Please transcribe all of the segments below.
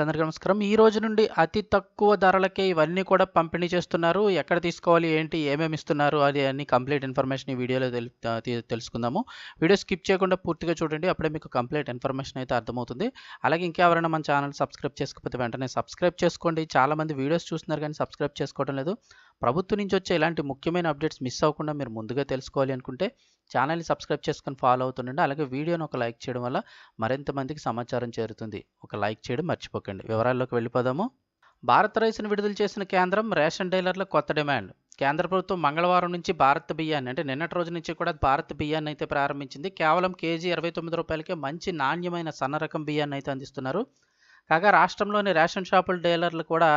అందరికీ నమస్కారం. ఈ రోజు నుండి అతి తక్కువ ధరలకే ఇవన్నీ కూడా పంపిణీ చేస్తున్నారు. ఎక్కడ తీసుకోవాలి, ఏంటి, ఏమేమి ఇస్తున్నారు అది అన్ని కంప్లీట్ ఇన్ఫర్మేషన్ ఈ వీడియోలో తెలుసుకుందాము. వీడియో స్కిప్ చేయకుండా పూర్తిగా చూడండి. అప్పుడే మీకు కంప్లీట్ ఇన్ఫర్మేషన్ అయితే అర్థమవుతుంది. అలాగే ఇంకెవరైనా మన ఛానల్ సబ్స్క్రైబ్ చేసుకోకపోతే వెంటనే సబ్స్క్రైబ్ చేసుకోండి. చాలామంది వీడియోస్ చూస్తున్నారు కానీ సబ్స్క్రైబ్ చేసుకోవడం లేదు. ప్రభుత్వం నుంచి వచ్చే ఇలాంటి ముఖ్యమైన అప్డేట్స్ మిస్ అవ్వకుండా మీరు ముందుగా తెలుసుకోవాలి అనుకుంటే ఛానల్‌ని సబ్స్క్రైబ్ చేసుకొని ఫాలో అవుతుండండి. అలాగే వీడియోని ఒక లైక్ చేయడం వల్ల మరింత మందికి సమాచారం చేరుతుంది. ఒక లైక్ చేయడం మర్చిపోకండి. వివరాల్లోకి వెళ్ళిపోదాము. భారత రైస్ను విడుదల చేసిన కేంద్రం రేషన్ డీలర్ల కొత్త డిమాండ్. కేంద్ర ప్రభుత్వం మంగళవారం నుంచి భారత్ బియ్యాన్ని అంటే నిన్నటి రోజు నుంచి కూడా భారత్ బియ్యాన్ని అయితే ప్రారంభించింది. కేవలం కేజీ అరవై తొమ్మిది రూపాయలకే మంచి నాణ్యమైన సన్న రకం బియ్యాన్ని అయితే అందిస్తున్నారు. కాగా రాష్ట్రంలోని రేషన్ షాపుల డీలర్లు కూడా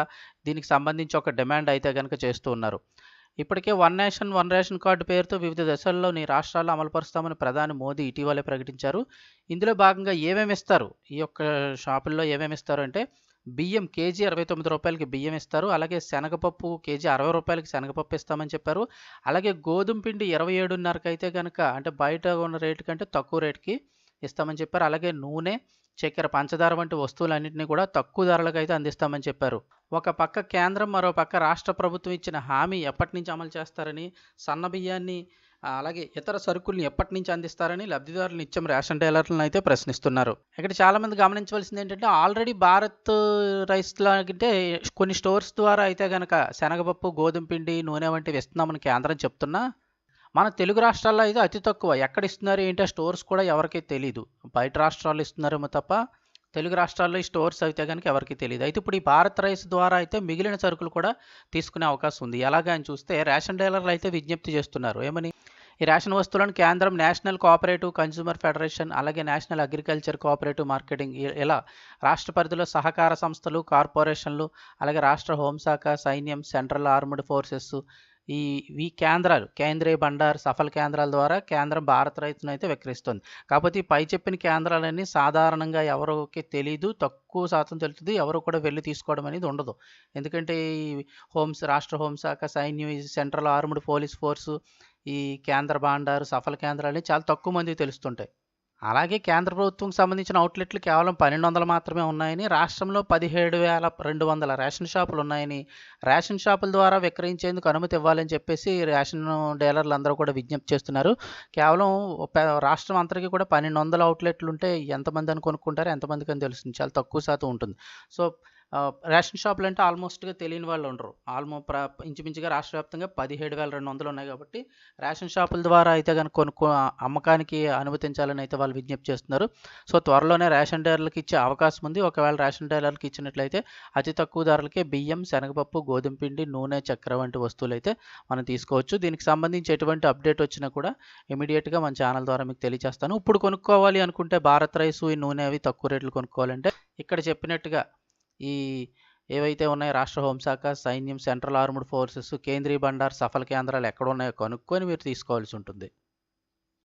దీనికి సంబంధించి ఒక డిమాండ్ అయితే కనుక చేస్తూ ఉన్నారు. ఇప్పటికే one nation one ration card పేరుతో వివిధ దశల్లోని రాష్ట్రాల్లో అమలుపరుస్తామని ప్రధాని మోదీ ఇటీవలే ప్రకటించారు. ఇందులో భాగంగా ఏమేమి ఇస్తారు? ఈ యొక్క షాపుల్లో ఏమేమి ఇస్తారు అంటే బియ్యం కేజీ అరవై తొమ్మిది రూపాయలకి బియ్యం ఇస్తారు. అలాగే శనగపప్పు కేజీ అరవై రూపాయలకి శనగపప్పు ఇస్తామని చెప్పారు. అలాగే గోధుమ పిండి 27.5కి అయితే గనక అంటే బయట ఉన్న రేటు కంటే తక్కువ రేటుకి ఇస్తామని చెప్పారు. అలాగే నూనె, చక్కెర, పంచదార వంటి వస్తువులన్నింటినీ కూడా తక్కువ ధరలకు అయితే అందిస్తామని చెప్పారు. ఒక పక్క కేంద్రం, మరో పక్క రాష్ట్ర ప్రభుత్వం ఇచ్చిన హామీ ఎప్పటి నుంచి అమలు చేస్తారని, సన్న బియ్యాన్ని అలాగే ఇతర సరుకుల్ని ఎప్పటి నుంచి అందిస్తారని లబ్ధిదారులు నిత్యం రేషన్ డీలర్లను అయితే ప్రశ్నిస్తున్నారు. ఇక్కడ చాలామంది గమనించవలసింది ఏంటంటే ఆల్రెడీ భారత్ రైస్ లాంటే కొన్ని స్టోర్స్ ద్వారా అయితే కనుక శనగపప్పు, గోధుమ పిండి, నూనె వంటివి ఇస్తున్నామని కేంద్రం చెప్తున్నా మన తెలుగు రాష్ట్రాల్లో అయితే అతి తక్కువ. ఎక్కడ ఇస్తున్నారు ఏంటో స్టోర్స్ కూడా ఎవరికీ తెలియదు బయట రాష్ట్రాల్లో ఇస్తున్నారేమో తప్ప తెలుగు రాష్ట్రాల్లో ఈ స్టోర్స్ అయితే గనక ఎవరికీ తెలియదు అయితే ఇప్పుడు ఈ భారత్ రైస్ ద్వారా అయితే మిగిలిన సరుకులు కూడా తీసుకునే అవకాశం ఉంది. ఎలాగా అని చూస్తే రేషన్ డీలర్లు అయితే విజ్ఞప్తి చేస్తున్నారు. ఏమని? ఈ రేషన్ వస్తువులను కేంద్రం నేషనల్ కోఆపరేటివ్ కన్స్యూమర్ ఫెడరేషన్ అలాగే నేషనల్ అగ్రికల్చర్ కోఆపరేటివ్ మార్కెటింగ్ ఇలా రాష్ట్ర పరిధిలో సహకార సంస్థలు, కార్పొరేషన్లు అలాగే రాష్ట్ర హోంశాఖ, సైన్యం, సెంట్రల్ ఆర్మ్డ్ ఫోర్సెస్ ఈ ఈ కేంద్రాలు కేంద్రీయ భండార్ సఫల్ కేంద్రాల ద్వారా కేంద్రం భారత రైతును అయితే విక్రయిస్తుంది కాకపోతే ఈ పై చెప్పిన కేంద్రాలన్నీ సాధారణంగా ఎవరికి తెలీదు. తక్కువ శాతం తెలుస్తుంది ఎవరు కూడా వెళ్ళి తీసుకోవడం అనేది ఉండదు. ఎందుకంటే ఈ హోమ్స్ రాష్ట్ర హోంశాఖ, సైన్యం, ఈ సెంట్రల్ ఆర్మ్డ్ పోలీస్ ఫోర్సు ఈ కేంద్ర బాండారు, సఫల కేంద్రాలు చాలా తక్కువ మందికి తెలుస్తుంటాయి. అలాగే కేంద్ర ప్రభుత్వంకి సంబంధించిన అవుట్లెట్లు కేవలం 1200 మాత్రమే ఉన్నాయని, రాష్ట్రంలో 17,200 రేషన్ షాపులు ఉన్నాయని, రేషన్ షాపుల ద్వారా విక్రయించేందుకు అనుమతి ఇవ్వాలని చెప్పేసి రేషన్ డీలర్లు అందరూ కూడా విజ్ఞప్తి చేస్తున్నారు. కేవలం రాష్ట్రం అంతటికి కూడా 1200 అవుట్లెట్లు ఉంటే ఎంతమంది అని కొనుక్కుంటారో అని తెలుస్తుంది. చాలా తక్కువ శాతం ఉంటుంది. సో రేషన్ షాపులు అంటే ఆల్మోస్ట్‌గా తెలియని వాళ్ళు ఉండరు. ఆల్మో ప్ర ఇంచుమించుగా రాష్ట్ర వ్యాప్తంగా 17,200 ఉన్నాయి కాబట్టి రేషన్ షాపుల ద్వారా అయితే కనుక కొనుక్కో అమ్మకానికి అనుమతించాలని అయితే వాళ్ళు విజ్ఞప్తి చేస్తున్నారు. సో త్వరలోనే రేషన్ డీలర్లకు ఇచ్చే అవకాశం ఉంది. ఒకవేళ రేషన్ డీలర్లకు ఇచ్చినట్లయితే అతి తక్కువ ధరలకే బియ్యం, శనగపప్పు, గోధుమ పిండి, నూనె, చక్కెర వంటి వస్తువులైతే మనం తీసుకోవచ్చు. దీనికి సంబంధించి ఎటువంటి అప్డేట్ వచ్చినా కూడా ఇమీడియట్గా మన ఛానల్ ద్వారా మీకు తెలియజేస్తాను. ఇప్పుడు కొనుక్కోవాలి అనుకుంటే భారత్ రైస్, ఈ నూనె అవి తక్కువ రేట్లు కొనుక్కోవాలంటే ఇక్కడ చెప్పినట్టుగా ఈ ఏవైతే ఉన్నాయో రాష్ట్ర హోంశాఖ, సైన్యం, సెంట్రల్ ఆర్మ్డ్ ఫోర్సెస్, కేంద్రీయ బండార్, సఫల కేంద్రాలు ఎక్కడ ఉన్నాయో కనుక్కొని మీరు తీసుకోవాల్సి ఉంటుంది.